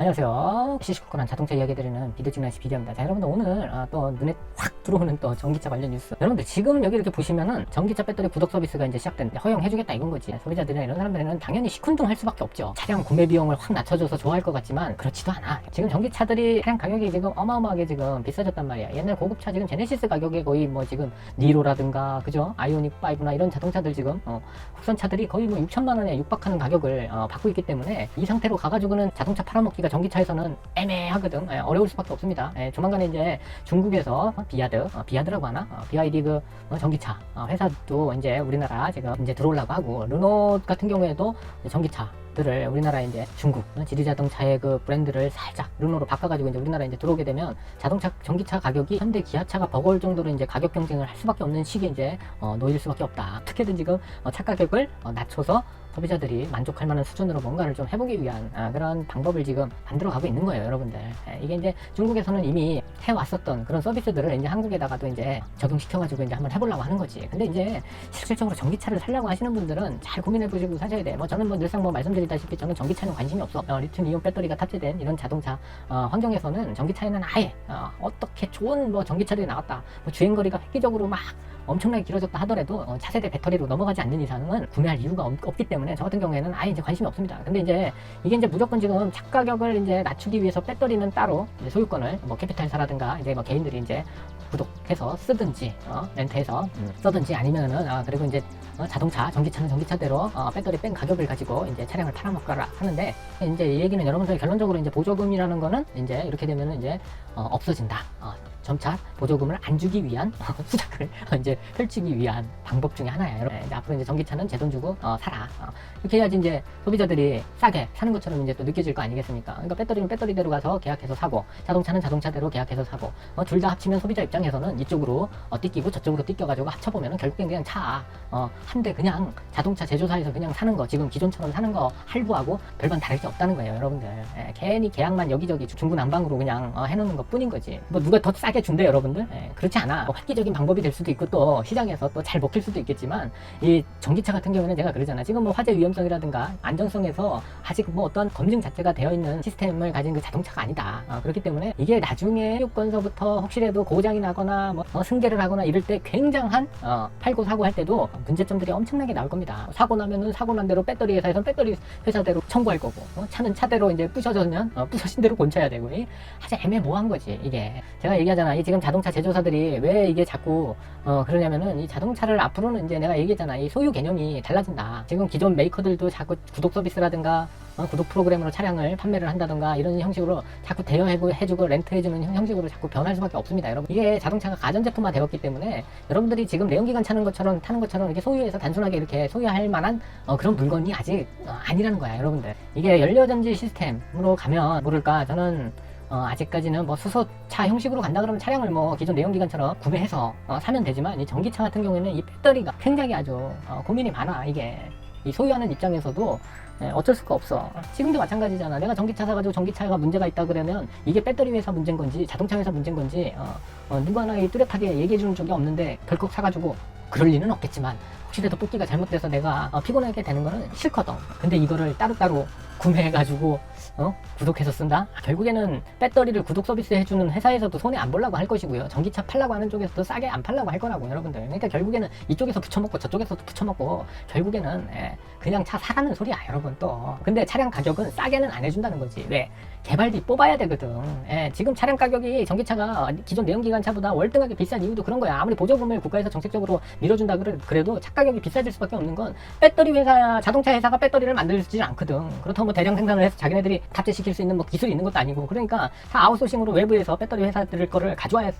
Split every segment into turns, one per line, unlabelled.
안녕하세요. 시시콜콜한 자동차 이야기 드리는 비드증난시 비디오입니다. 자, 여러분들 오늘 아, 또 눈에 확 들어오는 또 전기차 관련 뉴스. 여러분들 지금 여기 이렇게 보시면은 전기차 배터리 구독 서비스가 이제 시작된 허용해주겠다 이건 거지. 소비자들이나 이런 사람들은 당연히 시큰둥할 수밖에 없죠. 차량 구매 비용을 확 낮춰줘서 좋아할 것 같지만 그렇지도 않아. 지금 전기차들이 차량 가격이 지금 어마어마하게 지금 비싸졌단 말이야. 옛날 고급차 지금 제네시스 가격에 거의 뭐 지금 니로라든가 그죠? 아이오닉 5나 이런 자동차들 지금 어, 국산차들이 거의 뭐 6천만 원에 육박하는 가격을 어, 받고 있기 때문에 이 상태로 가가지고는 자동차 팔아먹기가 전기차에서는 애매하거든. 예, 어려울 수밖에 없습니다. 예, 조만간에 이제 중국에서 어, 비아드, 어, 비아드라고 하나? 어, BYD 그 어, 전기차 어, 회사도 이제 우리나라 지금 이제 들어오려고 하고 르노 같은 경우에도 전기차 들을 우리나라 이제 중국 어, 지리 자동차의 그 브랜드를 살짝 르노로 바꿔가지고 이제 우리나라 이제 들어오게 되면 자동차 전기차 가격이 현대 기아차가 버거울 정도로 이제 가격 경쟁을 할 수밖에 없는 시기에 이제 어, 놓일 수밖에 없다. 어떻게든 지금 어, 차 가격을 어, 낮춰서 소비자들이 만족할 만한 수준으로 뭔가를 좀 해보기 위한 아, 그런 방법을 지금 만들어 가고 있는 거예요, 여러분들. 예, 이게 이제 중국에서는 이미 해왔었던 그런 서비스들을 이제 한국에다가도 이제 적용시켜가지고 이제 한번 해보려고 하는 거지. 근데 이제 실질적으로 전기차를 살려고 하시는 분들은 잘 고민해보시고 사셔야 돼. 뭐 저는 뭐 늘상 뭐 말씀드리 다시피 저는 전기차는 관심이 없어. 어, 리튬 이온 배터리가 탑재된 이런 자동차 어, 환경에서는 전기차에는 아예 어, 어떻게 좋은 뭐 전기차들이 나왔다. 뭐 주행거리가 획기적으로 막 엄청나게 길어졌다 하더라도 어, 차세대 배터리로 넘어가지 않는 이상은 구매할 이유가 없, 기 때문에 저 같은 경우에는 아예 이제 관심이 없습니다. 근데 이제 이게 이제 무조건 지금 차 가격을 이제 낮추기 위해서 배터리는 따로 소유권을 뭐 캐피탈사라든가 이제 뭐 개인들이 이제 구독해서 쓰든지 어, 렌트해서 음, 쓰든지 아니면은 아, 그리고 이제 어, 자동차 전기차는 전기차대로 어, 배터리 뺀 가격을 가지고 이제 차량을 팔아먹거라 하는데 이제 이 얘기는 여러분들 결론적으로 이제 보조금이라는 거는 이제 이렇게 되면은 이제 어, 없어진다. 어, 점차 보조금을 안 주기 위한 수작을 이제 펼치기 위한 방법 중에 하나야. 이제 앞으로 이제 전기차는 제 돈 주고 어, 사라. 어, 이렇게 해야지 이제 소비자들이 싸게 사는 것처럼 이제 또 느껴질 거 아니겠습니까? 그러니까 배터리는 배터리대로 가서 계약해서 사고 자동차는 자동차대로 계약해서 사고 어, 둘 다 합치면 소비자 입장에서는 이쪽으로 어, 띠끼고 저쪽으로 띠껴가지고 합쳐보면은 결국엔 그냥 차 어, 한 대 그냥 자동차 제조사에서 그냥 사는 거 지금 기존처럼 사는 거 할부하고 별반 다를 게 없다는 거예요, 여러분들. 예, 괜히 계약만 여기저기 중구난방으로 그냥 어, 해놓는 것 뿐인 거지. 뭐 누가 더 싸게 준대 여러분들? 예, 그렇지 않아. 뭐 획기적인 방법이 될 수도 있고 또 시장에서 또 잘 먹힐 수도 있겠지만 이 전기차 같은 경우에는 제가 그러잖아. 지금 뭐 화재 위험성이라든가 안전성에서 아직 뭐 어떤 검증 자체가 되어 있는 시스템을 가진 그 자동차가 아니다. 어, 그렇기 때문에 이게 나중에 유권서부터 혹시라도 고장이 나거나 뭐 어, 승계를 하거나 이럴 때 굉장한 어, 팔고 사고 할 때도 문제점들이 엄청나게 나올 겁니다. 사고 나면은 사고 난 대로 배터리 회사에서는 배터리 회사대로 청구할 거고 어, 차는 차대로 이제 부셔졌으면 어, 부서진 대로 곤쳐야 되고 이 아주 애매모호한 거지 이게. 제가 얘기하잖아. 이 지금 자동차 제조사들이 왜 이게 자꾸 어 그러냐면은 이 자동차를 앞으로는 이제 내가 얘기했잖아. 이 소유 개념이 달라진다. 지금 기존 메이커들도 자꾸 구독 서비스라든가 어, 구독 프로그램으로 차량을 판매를 한다던가 이런 형식으로 자꾸 대여해주고 렌트해주는 형- 형식으로 자꾸 변할 수밖에 없습니다 여러분. 이게 자동차가 가전제품화 되었기 때문에 여러분들이 지금 내연기관 타는 것처럼 타는 것처럼 이렇게 소유해서 단순하게 이렇게 소유할 만한 어, 그런 물건이 아직 어, 아니라는 거야 여러분들. 이게 연료전지 시스템으로 가면 모를까? 저는 어, 아직까지는 뭐 수소차 형식으로 간다 그러면 차량을 뭐 기존 내연기관처럼 구매해서 어, 사면 되지만 이 전기차 같은 경우에는 이 배터리가 굉장히 아주 어, 고민이 많아 이게 이 소유하는 입장에서도 예, 어쩔 수가 없어. 지금도 마찬가지잖아. 내가 전기차 사가지고 전기차가 문제가 있다 그러면 이게 배터리 회사 문제인 건지 자동차 회사 문제인 건지 어, 어, 누구 하나 이 뚜렷하게 얘기해 주는 쪽이 없는데 덜컥 사가지고 그럴 리는 없겠지만 혹시라도 뽑기가 잘못돼서 내가 어, 피곤하게 되는 거는 싫거든. 근데 이거를 따로따로 구매해가지고 어? 구독해서 쓴다? 아, 결국에는 배터리를 구독 서비스 해주는 회사에서도 손해 안 보려고 할 것이고요. 전기차 팔라고 하는 쪽에서도 싸게 안 팔라고 할 거라고 여러분들. 그러니까 결국에는 이쪽에서 붙여먹고 저쪽에서도 붙여먹고 결국에는 예, 그냥 차 사라는 소리야 여러분 또. 근데 차량 가격은 싸게는 안 해준다는 거지. 왜? 개발비 뽑아야 되거든. 예, 지금 차량 가격이 전기차가 기존 내연기관 차보다 월등하게 비싼 이유도 그런 거야. 아무리 보조금을 국가에서 정책적으로 밀어준다 그래- 그래도 차가 격이 비싸질 수밖에 없는 건 배터리 회사, 자동차 회사가 배터리를 만들지 않거든. 그렇다고 뭐 대량 생산을 해서 자기네들이 탑재시킬 수 있는 뭐 기술이 있는 것도 아니고 그러니까 다 아웃소싱으로 외부에서 배터리 회사들 거를 가져와야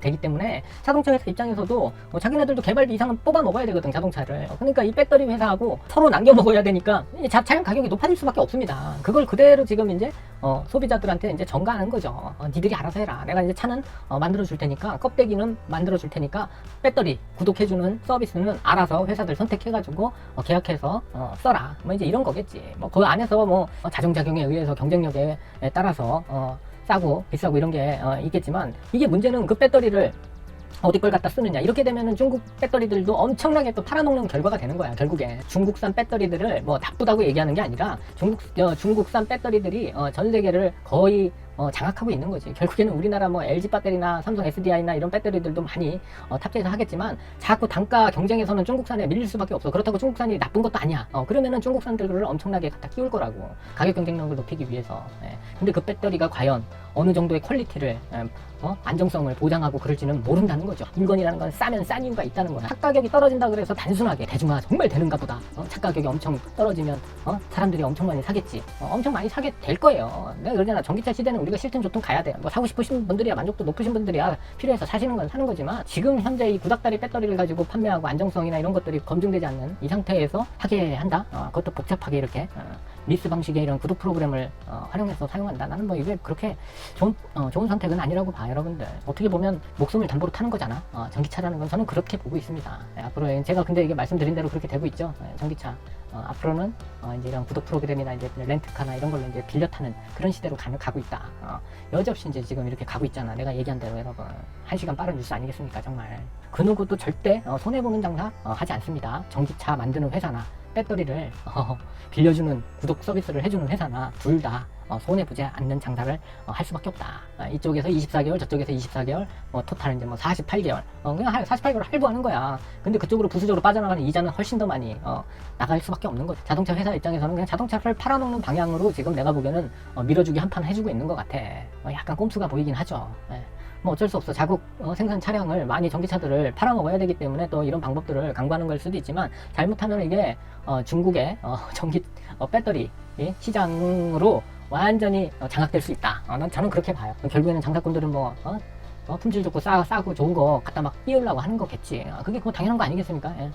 되기 때문에 자동차 회사 입장에서도 뭐 자기네들도 개발비 이상은 뽑아 먹어야 되거든 자동차를. 그러니까 이 배터리 회사하고 서로 남겨 먹어야 되니까 이 자- 차량 가격이 높아질 수밖에 없습니다. 그걸 그대로 지금 이제 어, 소비자들한테 이제 전가하는 거죠. 어, 니들이 알아서 해라. 내가 이제 차는 어, 만들어 줄 테니까 껍데기는 만들어 줄 테니까 배터리 구독해 주는 서비스는 알아서 회사들 선택해 가지고 어, 계약해서 어, 써라. 뭐 이제 이런 거겠지. 뭐 그 안에서 뭐 어, 자정작용에 의해서 경쟁력에 따라서 어, 싸고 비싸고 이런 게 어, 있겠지만 이게 문제는 그 배터리를 어디 걸 갖다 쓰느냐. 이렇게 되면은 중국 배터리들도 엄청나게 또 팔아먹는 결과가 되는 거야 결국에. 중국산 배터리들을 뭐 나쁘다고 얘기하는 게 아니라 중국 어, 중국산 배터리들이 어, 전 세계를 거의 어, 장악하고 있는 거지 결국에는 우리나라 뭐 LG 배터리나 삼성 SDI나 이런 배터리들도 많이 어, 탑재해서 하겠지만 자꾸 단가 경쟁에서는 중국산에 밀릴 수밖에 없어 그렇다고 중국산이 나쁜 것도 아니야 어, 그러면은 중국산들을 엄청나게 갖다 끼울 거라고 가격 경쟁력을 높이기 위해서 예. 근데 그 배터리가 과연 어느 정도의 퀄리티를 예, 어? 안정성을 보장하고 그럴지는 모른다는 거죠. 물건이라는 건 싸면 싼 이유가 있다는 거야. 착가격이 떨어진다 그래서 단순하게 대중화 정말 되는가 보다. 어? 착가격이 엄청 떨어지면 어? 사람들이 엄청 많이 사겠지. 어, 엄청 많이 사게 될 거예요. 내가 그러잖아. 전기차 시대는 우리가 싫든 좋든 가야 돼. 뭐 사고 싶으신 분들이야 만족도 높으신 분들이야 필요해서 사시는 건 사는 거지만 지금 현재 이 구닥다리 배터리를 가지고 판매하고 안정성이나 이런 것들이 검증되지 않는 이 상태에서 하게 한다. 어, 그것도 복잡하게 이렇게 어, 리스 방식의 이런 구독 프로그램을 어, 활용해서 사용한다. 나는 뭐 이게 그렇게 좋은, 어, 좋은 선택은 아니라고 봐, 여러분들. 어떻게 보면 목숨을 담보로 타는 거잖아. 어, 전기차라는 건 저는 그렇게 보고 있습니다. 네, 앞으로 제가 근데 이게 말씀드린 대로 그렇게 되고 있죠. 네, 전기차. 어, 앞으로는 어, 이제 이런 구독 프로그램이나 이제 렌트카나 이런 걸로 이제 빌려 타는 그런 시대로 가, 가고 있다. 어, 여지없이 이제 지금 이렇게 가고 있잖아. 내가 얘기한 대로 여러분. 한 시간 빠른 뉴스 아니겠습니까, 정말. 그 누구도 절대 어, 손해보는 장사 어, 하지 않습니다. 전기차 만드는 회사나 배터리를 어, 빌려주는 구독 서비스를 해주는 회사나 둘다 어, 손해보지 않는 장사를 어, 할 수밖에 없다. 어, 이쪽에서 24개월, 저쪽에서 24개월, 뭐 토탈은 이제 뭐 48개월. 어, 그냥 할- 48개월 할부하는 거야. 근데 그쪽으로 부수적으로 빠져나가는 이자는 훨씬 더 많이 어, 나갈 수밖에 없는 거죠. 자동차 회사 입장에서는 그냥 자동차를 팔아먹는 방향으로 지금 내가 보기에는 어, 밀어주기 한 판 해주고 있는 것 같아. 어, 약간 꼼수가 보이긴 하죠. 예. 뭐 어쩔 수 없어. 자국 어, 생산 차량을 많이 전기차들을 팔아먹어야 되기 때문에 또 이런 방법들을 강구하는 걸 수도 있지만 잘못하면 이게 어, 중국의 어, 전기 어, 배터리 예, 시장으로 완전히 어, 장악될 수 있다. 어, 난 저는 그렇게 봐요. 결국에는 장사꾼들은 뭐 어? 어, 품질 좋고 싸, 싸고 좋은 거 갖다 막 띄우려고 하는 거겠지. 어, 그게 뭐 당연한 거 아니겠습니까? 예.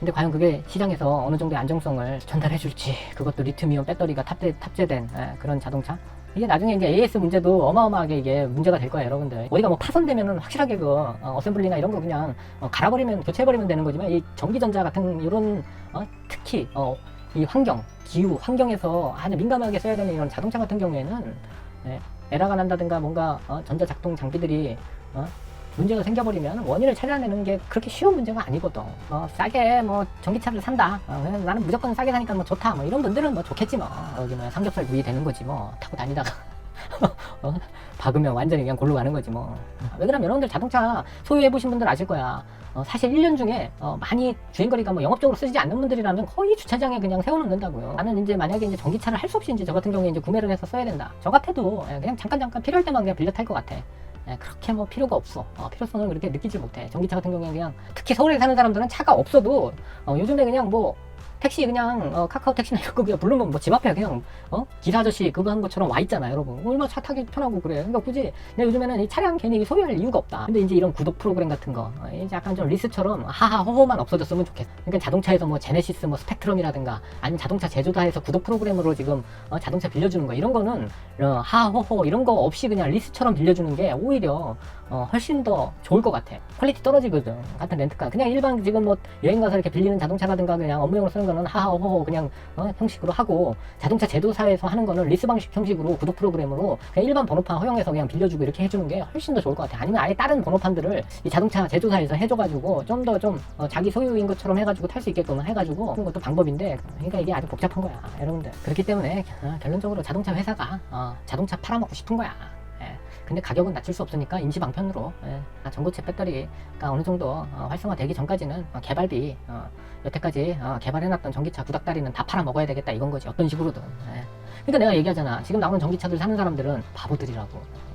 근데 과연 그게 시장에서 어느 정도의 안정성을 전달해 줄지 그것도 리튬이온 배터리가 탑재, 탑재된 예, 그런 자동차 이게 나중에 이제 AS 문제도 어마어마하게 이게 문제가 될 거예요, 여러분들. 어디가 뭐 파손되면은 확실하게 그 어, 셈블리나 이런 거 그냥 어, 갈아버리면 교체해버리면 되는 거지만 이 전기전자 같은 이런 어, 특히 어, 이 환경, 기후, 환경에서 아주 민감하게 써야 되는 이런 자동차 같은 경우에는 예, 에러가 난다든가 뭔가 어, 전자 작동 장비들이 어, 문제가 생겨버리면 원인을 찾아내는 게 그렇게 쉬운 문제가 아니거든. 뭐 싸게 뭐 전기차를 산다. 어, 나는 무조건 싸게 사니까 뭐 좋다. 뭐 이런 분들은 뭐 좋겠지 뭐. 여기 뭐 삼겹살 구이 되는 거지 뭐 타고 다니다가 어, 박으면 완전히 그냥 골로 가는 거지 뭐. 왜 그러면 여러분들 자동차 소유해 보신 분들 아실 거야. 어, 사실 1년 중에 어, 많이 주행거리가 뭐 영업적으로 쓰지 않는 분들이라면 거의 주차장에 그냥 세워놓는다고요. 나는 이제 만약에 이제 전기차를 할 수 없이 이제 저 같은 경우에 이제 구매를 해서 써야 된다. 저 같아도 예, 그냥 잠깐 잠깐 필요할 때만 그냥 빌려 탈 것 같아. 예, 그렇게 뭐 필요가 없어. 어, 필요성을 그렇게 느끼지 못해. 전기차 같은 경우에 그냥 특히 서울에 사는 사람들은 차가 없어도 어, 요즘에 그냥 뭐 택시 그냥 어, 카카오 택시나 이런 거 그냥 부르면 뭐집 앞에 그냥 어 기사 아저씨 그거 한 것처럼 와 있잖아 여러분. 얼마나 차 타기 편하고 그래. 그러니까 굳이 내가 요즘에는 이 차량 괜히 소유할 이유가 없다. 근데 이제 이런 구독 프로그램 같은 거 어, 이제 약간 좀 리스처럼 하하호호만 없어졌으면 좋겠어. 그러니까 자동차에서 뭐 제네시스 뭐 스펙트럼이라든가 아니면 자동차 제조사에서 구독 프로그램으로 지금 어, 자동차 빌려주는 거 이런 거는 어, 하하호호 이런 거 없이 그냥 리스처럼 빌려주는 게 오히려 어, 훨씬 더 좋을 것 같아. 퀄리티 떨어지거든. 같은 렌트카. 그냥 일반 지금 뭐 여행 가서 이렇게 빌리는 자동차라든가 그냥 업무용으로 쓰는 거는 하하호호 그냥 어, 형식으로 하고 자동차 제조사에서 하는 거는 리스 방식 형식으로 구독 프로그램으로 그냥 일반 번호판 허용해서 그냥 빌려주고 이렇게 해주는 게 훨씬 더 좋을 것 같아. 아니면 아예 다른 번호판들을 이 자동차 제조사에서 해줘가지고 좀 더좀 어, 자기 소유인 것처럼 해가지고 탈 수 있게끔 해가지고 그런 것도 방법인데 그러니까 이게 아주 복잡한 거야. 여러분들. 그렇기 때문에 어, 결론적으로 자동차 회사가 어, 자동차 팔아먹고 싶은 거야. 예. 근데 가격은 낮출 수 없으니까 임시 방편으로 예. 아, 전고체 배터리가 어느 정도 어, 활성화되기 전까지는 어, 개발비 어, 여태까지 어, 개발해놨던 전기차 구닥다리는 다 팔아 먹어야 되겠다 이건 거지 어떤 식으로든 예. 그러니까 내가 얘기하잖아 지금 나오는 전기차들 사는 사람들은 바보들이라고 어.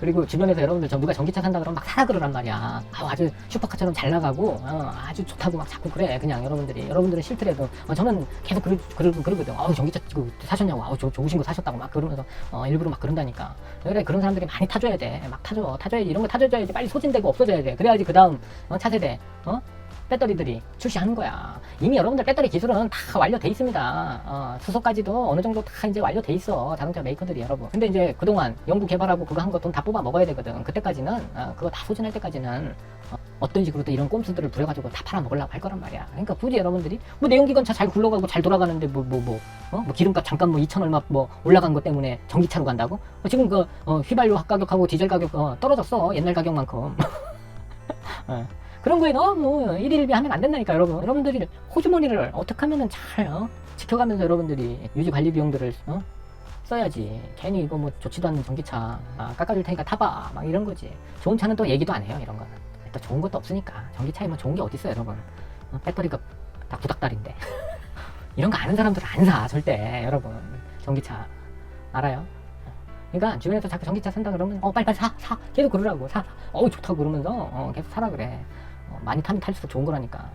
그리고 주변에서 여러분들 전 누가 전기차 산다 그러면 막 사라 그러란 말이야. 아, 아주 슈퍼카처럼 잘 나가고 어, 아주 좋다고 막 자꾸 그래. 그냥 여러분들이 여러분들은 싫더라도. 어, 저는 계속 그러, 그러, 그러거든. 아우 전기차 이거 사셨냐고. 아우 좋- 좋으신 거 사셨다고 막 그러면서 어, 일부러 막 그런다니까. 그래 그런 사람들이 많이 타줘야 돼. 막 타줘. 타줘야지 이런 거 타줘야지 빨리 소진되고 없어져야 돼. 그래야지 그 다음 어, 차세대. 어? 배터리들이 출시하는 거야. 이미 여러분들 배터리 기술은 다 완료돼 있습니다. 어, 수소까지도 어느 정도 다 이제 완료돼 있어. 자동차 메이커들이 여러분. 근데 이제 그동안 연구 개발하고 그거 한 거 돈 다 뽑아 먹어야 되거든. 그때까지는 어, 그거 다 소진할 때까지는 어, 떤 식으로 또 이런 꼼수들을 부려가지고 다 팔아 먹으려고 할 거란 말이야. 그러니까 굳이 여러분들이 뭐 내연기관 차 잘 굴러가고 잘 돌아가는데 뭐 뭐뭐 어? 뭐 기름값 잠깐 뭐 2천 얼마 뭐 올라간 것 때문에 전기차로 간다고? 어, 지금 그 어, 휘발유 가격하고 디젤 가격 어, 떨어졌어 옛날 가격만큼. 어. 그런 거에 너무 일일비 하면 안 된다니까 여러분. 여러분들이 호주머니를 어떻게 하면은 잘 어? 지켜가면서 여러분들이 유지 관리 비용들을 어? 써야지. 괜히 이거 뭐 좋지도 않은 전기차 아, 깎아줄 테니까 타봐. 막 이런 거지. 좋은 차는 또 얘기도 안 해요 이런 거는. 또 좋은 것도 없으니까. 전기차에 뭐 좋은 게 어디 있어요 여러분. 어, 배터리가 다 구닥다리인데. 이런 거 아는 사람들은 안사 절대 여러분. 전기차 알아요? 그러니까 주변에서 자꾸 전기차 산다 그러면 어 빨리 빨리 사 사 계속 그러라고 사 어우 좋다고 그러면서 어, 계속 사라 그래 어, 많이 타면 탈수록 좋은 거라니까.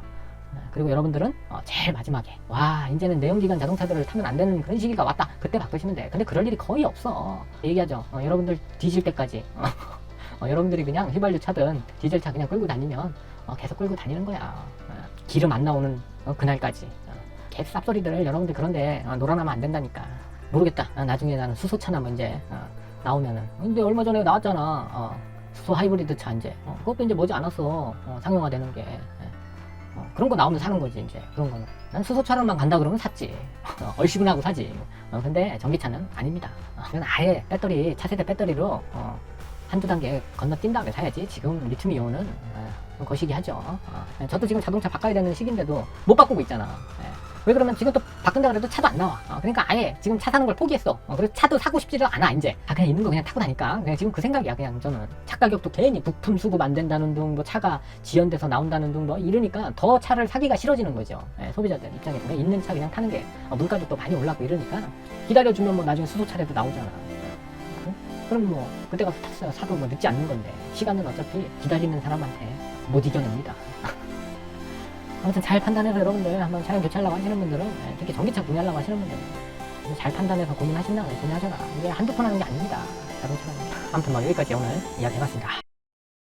네, 그리고 여러분들은 어, 제일 마지막에 와 이제는 내연기관 자동차들을 타면 안 되는 그런 시기가 왔다. 그때 바꾸시면 돼. 근데 그럴 일이 거의 없어. 얘기하죠. 어, 여러분들 뒤질 때까지. 어, 어, 여러분들이 그냥 휘발유 차든 디젤 차 그냥 끌고 다니면 어, 계속 끌고 다니는 거야. 어, 기름 안 나오는 어, 그날까지. 어, 개 쌉소리들을 여러분들 그런데 어, 놀아나면 안 된다니까. 모르겠다. 아, 나중에 나는 수소차나 뭐 이제 어, 나오면은. 근데 얼마 전에 나왔잖아. 어, 수소 하이브리드 차 이제. 어, 그것도 이제 머지 않았어. 어, 상용화되는 게. 예. 어, 그런 거 나오면 사는 거지 이제. 그런 거는. 난 수소차로만 간다 그러면 샀지. 어, 얼씨구나 하고 사지. 어, 근데 전기차는 아닙니다. 어, 이건 아예 배터리 차세대 배터리로 어, 한두 단계 건너뛴 다음에 사야지. 지금 리튬 이온은 어, 좀 거시기 하죠. 어, 저도 지금 자동차 바꿔야 되는 시기인데도 못 바꾸고 있잖아. 예. 왜 그러면 지금 또 바꾼다 그래도 차도 안 나와. 어, 그러니까 아예 지금 차 사는 걸 포기했어. 어, 그래서 차도 사고 싶지를 않아 이제. 아 그냥 있는 거 그냥 타고 다니까. 그냥 지금 그 생각이야 그냥 저는. 차 가격도 괜히 부품 수급 안 된다는 둥, 뭐 차가 지연돼서 나온다는 둥, 뭐 이러니까 더 차를 사기가 싫어지는 거죠. 예, 소비자들 입장에서 있는 차 그냥 타는 게 어, 물가도 또 많이 올라고 이러니까 기다려주면 뭐 나중에 수소차라도 나오잖아. 응? 그럼 뭐 그때 가서 탔어요. 사도 뭐 늦지 않는 건데 시간은 어차피 기다리는 사람한테 못 이겨냅니다. 아무튼 잘 판단해서 여러분들 한번 차량 교체하려고 하시는 분들은 예, 특히 전기차 구매하려고 하시는 분들은 잘 판단해서 고민하신다면 고민하셔라 이게 한두 번 하는 게 아닙니다 자동차는 아무튼 뭐 여기까지 오늘 이야기 해봤습니다